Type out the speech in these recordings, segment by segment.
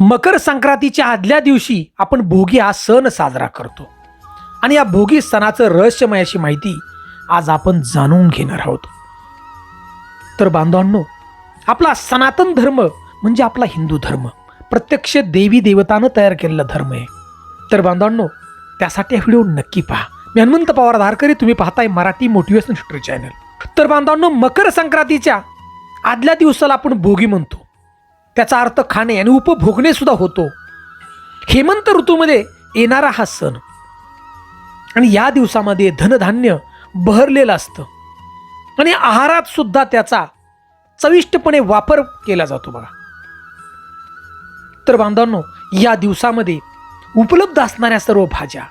मकर संक्रांतीच्या आदल्या दिवशी आपण भोगी हा सण साजरा करतो. आणि या भोगी सणाचं रहस्यमय अशी माहिती आज आपण जाणून घेणार आहोत. तर बांधवांनो आपला सनातन धर्म म्हणजे आपला हिंदू धर्म. प्रत्यक्ष देवी देवतानं तयार केलेला धर्म आहे. तर बांधवांनो त्यासाठी हा व्हिडिओ नक्की पहा. मी हनुमंत पवार धारकरी तुम्ही पाहताय मराठी मोटिवेशन हिस्ट्री चॅनल. तर बांधवांनो मकर संक्रांतीच्या आदल्या दिवसाला आपण भोगी म्हणतो. त्याचा अर्थ खाणे आणि उपभोगणे सुद्धा होतो. हेमंत ऋतूमध्ये येणारा हा सण. आणि या दिवसामध्ये धनधान्य बहरलेलं असतं. आणि आहारात सुद्धा त्याचा चविष्टपणे वापर केला जातो बघा. तर बांधवांनो या दिवसामध्ये उपलब्ध असणाऱ्या सर्व भाज्या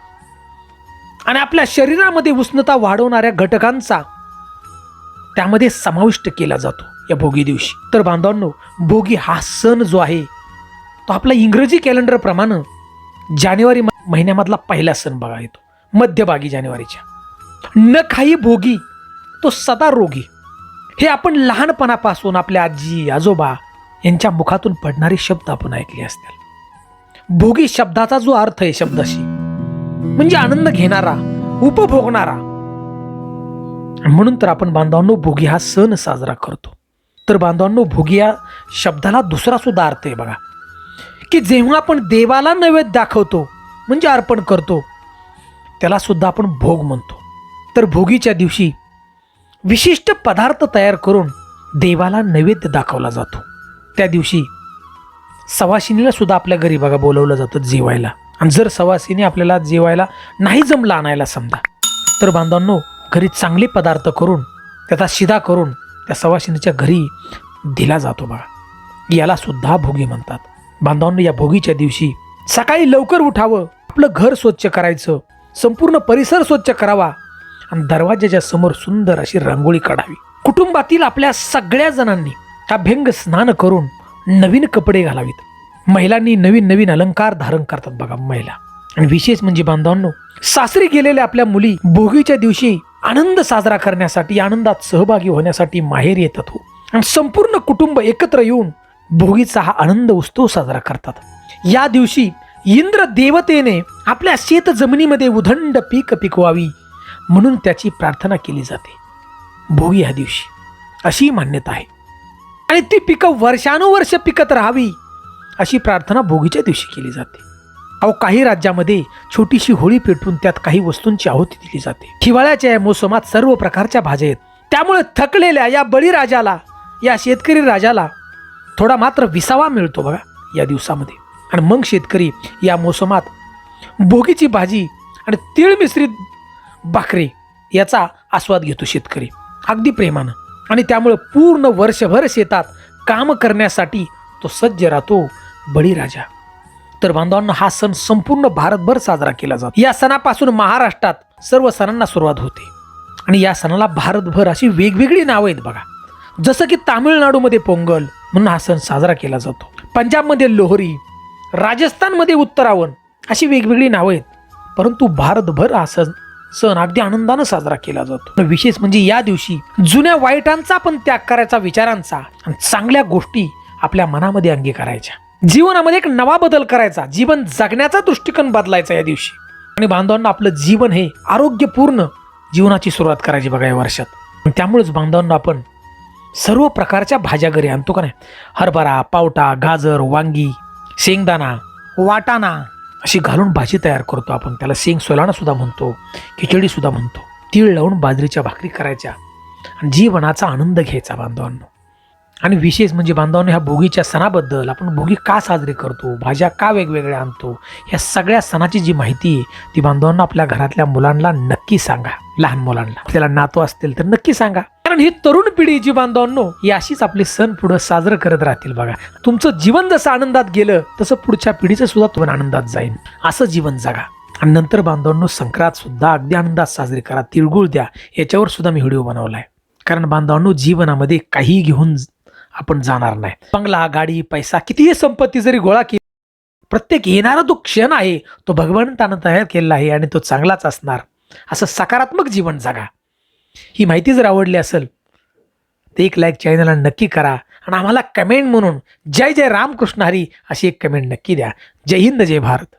आणि आपल्या शरीरामध्ये उष्णता वाढवणाऱ्या घटकांचा त्यामध्ये समाविष्ट केला जातो. या भोगी दिवशी. तर बांधवांनो भोगी हा सण जो आहे तो आपला इंग्रजी कॅलेंडरप्रमाणे जानेवारी महिन्यामधला पहिला सण बघा येतो मध्यभागी जानेवारीच्या. न काही भोगी तो सदा रोगी. हे आपण लहानपणापासून आपल्या आजी आजोबा यांच्या मुखातून पडणारे शब्द आपण ऐकले असतील. भोगी शब्दाचा जो अर्थ आहे शब्दाशी म्हणजे आनंद घेणारा उपभोगणारा. म्हणून तर आपण बांधवांनो भोगी हा सण साजरा करतो. तर बांधवांनो भोगी या शब्दाला दुसरा सुद्धा अर्थ आहे बघा. की जेव्हा आपण देवाला नैवेद्य दाखवतो म्हणजे अर्पण करतो त्याला सुद्धा आपण भोग म्हणतो. तर भोगीच्या दिवशी विशिष्ट पदार्थ तयार करून देवाला नैवेद्य दाखवला जातो. त्या दिवशी सवासिनीला सुद्धा आपल्या घरी बघा बोलवलं जातं जेवायला. आणि जर सवासिनी आपल्याला जेवायला नाही जमलं आणायला समजा. तर बांधवांनो घरी चांगले पदार्थ करून त्याचा शिदा करून त्या सवासिनीच्या घरी दिला जातो बघा याला सुद्धा भोगी म्हणतात. बांधवांनो या भोगीच्या दिवशी सकाळी लवकर उठावं आपलं घर स्वच्छ करायचं संपूर्ण परिसर स्वच्छ करावा आणि दरवाजाच्या समोर सुंदर अशी रांगोळी काढावी. कुटुंबातील आपल्या सगळ्या जणांनी अभ्यंग स्नान करून नवीन कपडे घालावीत. महिलांनी नवीन नवीन अलंकार धारण करतात बघा महिला. आणि विशेष म्हणजे बांधवांनो सासरी गेलेल्या आपल्या मुली भोगीच्या दिवशी आनंद साजरा करण्यासाठी आनंदात सहभागी होण्यासाठी माहेर येतात हो. आणि संपूर्ण कुटुंब एकत्र येऊन भोगीचा हा आनंद उत्सव साजरा करतात. या दिवशी इंद्र देवतेने आपल्या शेत जमिनीमध्ये उदंड पीक पिकवावी म्हणून त्याची प्रार्थना केली जाते. भोगी ह्या दिवशी अशी मान्यता आहे. आणि ती पिकं वर्षानुवर्ष पिकत राहावी अशी प्रार्थना भोगीच्या दिवशी केली जाते. अहो काही राज्यामध्ये छोटीशी होळी पेटवून त्यात काही वस्तूंची आहुती दिली जाते. हिवाळ्याच्या या मोसमात सर्व प्रकारच्या भाज्या आहेत. त्यामुळे थकलेल्या या बळीराजाला या शेतकरी राजाला थोडा मात्र विसावा मिळतो बघा या दिवसामध्ये. आणि मग शेतकरी या मोसमात भोगीची भाजी आणि तीळ मिश्रित भाकरी याचा आस्वाद घेतो शेतकरी. अगदी प्रेमानं. आणि त्यामुळे पूर्ण वर्षभर शेतात काम करण्यासाठी तो सज्ज राहतो बळीराजा. तर बांधवांना हा सण संपूर्ण भारतभर साजरा केला जातो. या सणापासून महाराष्ट्रात सर्व सणांना सुरुवात होते. आणि या सणाला भारतभर अशी वेगवेगळी नावं आहेत बघा. जसं की तामिळनाडूमध्ये पोंगल म्हणून हा सण साजरा केला जातो. पंजाबमध्ये लोहरी राजस्थानमध्ये उत्तरावण अशी वेगवेगळी नावं आहेत. परंतु भारतभर हा सण सण अगदी आनंदानं साजरा केला जातो. विशेष म्हणजे या दिवशी जुन्या वाईटांचा पण त्याग करायचा विचारांचा आणि चांगल्या गोष्टी आपल्या मनामध्ये अंगीकारायच्या. जीवनामध्ये एक नवा बदल करायचा. जीवन जगण्याचा दृष्टिकोन बदलायचा या दिवशी. आणि बांधवांना आपलं जीवन हे आरोग्यपूर्ण जीवनाची सुरुवात करायची बघा या वर्षात. त्यामुळेच बांधवांना आपण सर्व प्रकारच्या भाज्या घरी आणतो का नाही? हरभरा पावटा गाजर वांगी शेंगदाणा वाटाणा अशी घालून भाजी तयार करतो आपण. त्याला शेंग सोलाणा सुद्धा म्हणतो खिचडी सुद्धा म्हणतो. तीळ लावून बाजरीच्या भाकरी करायच्या. आणि जीवनाचा आनंद घ्यायचा बांधवांना. आणि विशेष म्हणजे बांधवांनो ह्या भोगीच्या सणाबद्दल आपण भोगी का साजरी करतो भाज्या का वेगवेगळ्या आणतो ह्या सगळ्या सणाची जी माहिती आहे ती बांधवांना आपल्या घरातल्या मुलांना नक्की सांगा लहान मुलांना. त्याला नातू असतील तर नक्की सांगा. कारण ही तरुण पिढी जी बांधवांनो ही अशीच आपले सण पुढं साजरं करत राहतील बघा. तुमचं जीवन जसं आनंदात गेलं तसं पुढच्या पिढीचं सुद्धा तुम्ही आनंदात जाईल. असं जीवन जगा. आणि नंतर बांधवांनो संक्रांत सुद्धा अगदी आनंदात साजरी करा तिळगुळ द्या. याच्यावर सुद्धा मी व्हिडिओ बनवला आहे कारण बांधवांनो जीवनामध्ये काही घेऊन आपण जाणार नाही. बंगला गाडी पैसा कितीही संपत्ती जरी गोळा केली प्रत्येक येणारा जो क्षण आहे तो भगवंतानं तयार केलेला आहे आणि तो चांगलाच असणार. असं सकारात्मक जीवन जगा. ही माहिती जर आवडली असेल तर एक लाईक चॅनलला नक्की करा आणि आम्हाला कमेंट म्हणून जय जय रामकृष्ण हरी अशी एक कमेंट नक्की द्या. जय हिंद जय भारत.